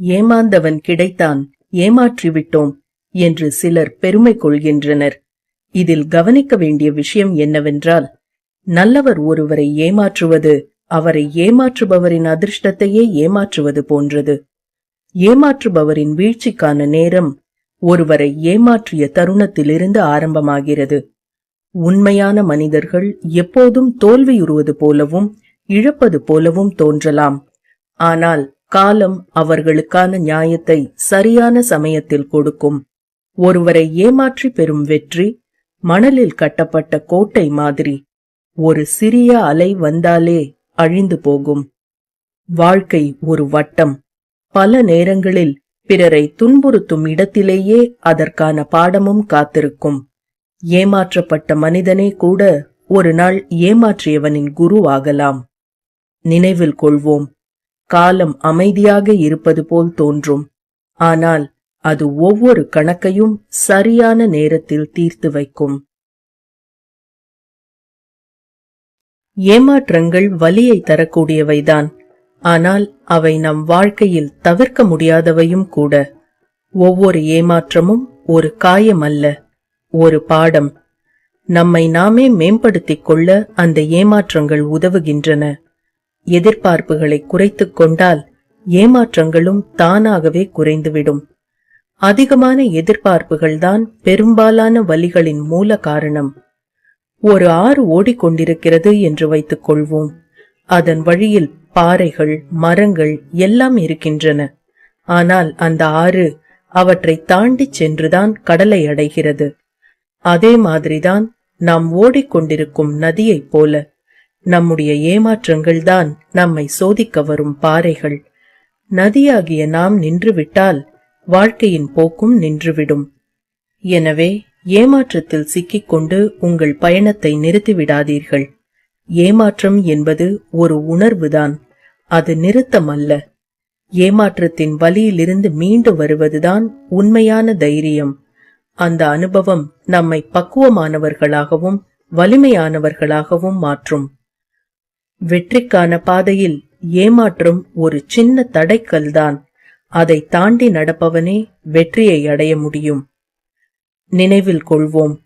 ஏமாந்தவன் கிடைத்தான் ஏமாற்றிவிட்டோம் என்று சிலர் பெருமை கொள்கின்றனர். இதில் கவனிக்க வேண்டிய விஷயம் என்னவென்றால் நல்லவர் ஒருவரை ஏமாற்றுவது அவரை ஏமாற்றுபவரின் அதிர்ஷ்டத்தையே ஏமாற்றுவது போன்றது. ஏமாற்றுபவரின் வீழ்ச்சிக்கான நேரம் ஒருவரை ஏமாற்றிய தருணத்திலிருந்து ஆரம்பமாகிறது. உண்மையான மனிதர்கள் எப்போதும் தோல்வியுறுவது போலவும் இழப்பது போலவும் தோன்றலாம். ஆனால் காலம் அவர்களுக்கான நியாயத்தை சரியான சமயத்தில் கொடுக்கும். ஒருவரை ஏமாற்றி பெறும் வெற்றி மணலில் கட்டப்பட்ட கோட்டை மாதிரி. ஒரு சிறிய அலை வந்தாலே அழிந்து போகும். வாழ்க்கை ஒரு வட்டம். பல நேரங்களில் பிறரை துன்புறுத்தும் இடத்திலேயே அதற்கான பாடமும் காத்திருக்கும். ஏமாற்றப்பட்ட மனிதனே கூட ஒரு நாள் ஏமாற்றியவனின் குருவாகலாம் நினைவில் கொள்வோம். காலம் அமைதியாக இருப்பது போல் தோன்றும். ஆனால் அது ஒவ்வொரு கணக்கையும் சரியான நேரத்தில் தீர்த்து வைக்கும். ஏமாற்றங்கள் வலியை தரக்கூடியவைதான். ஆனால் அவை நம் வாழ்க்கையில் தவிர்க்க முடியாதவையும் கூட. ஒவ்வொரு ஏமாற்றமும் ஒரு காயம் அல்ல ஒரு பாடம். நம்மை நாமே மேம்படுத்திக் கொள்ள அந்த ஏமாற்றங்கள் உதவுகின்றன. எதிர்பார்ப்புகளை குறைத்துக் கொண்டால் ஏமாற்றங்களும் தானாகவே குறைந்துவிடும். அதிகமான எதிர்பார்ப்புகள்தான் பெரும்பாலான வலிகளின் மூல காரணம். ஒரு ஆறு ஓடிக்கொண்டிருக்கிறது என்று வைத்துக் கொள்வோம். அதன் வழியில் பாறைகள் மரங்கள் எல்லாம் இருக்கின்றன. ஆனால் அந்த ஆறு அவற்றை தாண்டிச் சென்றுதான் கடலை அடைகிறது. அதே மாதிரிதான் நாம் ஓடிக்கொண்டிருக்கும் நதியைப் போல நம்முடைய ஏமாற்றங்கள்தான் நம்மை சோதிக்க வரும் பாறைகள். நதியாகிய நாம் நின்றுவிட்டால் வாழ்க்கையின் போக்கும் நின்றுவிடும். எனவே ஏமாற்றத்தில் சிக்கிக்கொண்டு உங்கள் பயணத்தை நிறுத்திவிடாதீர்கள். ஏமாற்றம் என்பது ஒரு உணர்வுதான். அது நிறுத்தம் அல்ல ஏமாற்றத்தின் வலியிலிருந்து மீண்டு வருவதுதான் உண்மையான தைரியம். அந்த அனுபவம் நம்மை பக்குவமானவர்களாகவும் வலிமையானவர்களாகவும் மாற்றும். வெற்றிக்கான பாதையில் ஏமாற்றம் ஒரு சின்ன தடைக்கல்தான். அதை தாண்டி நடப்பவனே வெற்றியை அடைய முடியும். நினைவில் கொள்வோம்.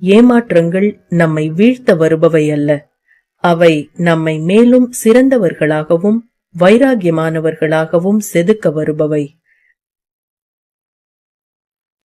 ஏமாற்றங்கள் நம்மை வீழ்த்த வருபவை அல்ல. அவை நம்மை மேலும் சிறந்தவர்களாகவும் வைராகியமானவர்களாகவும் செதுக்க வருபவை.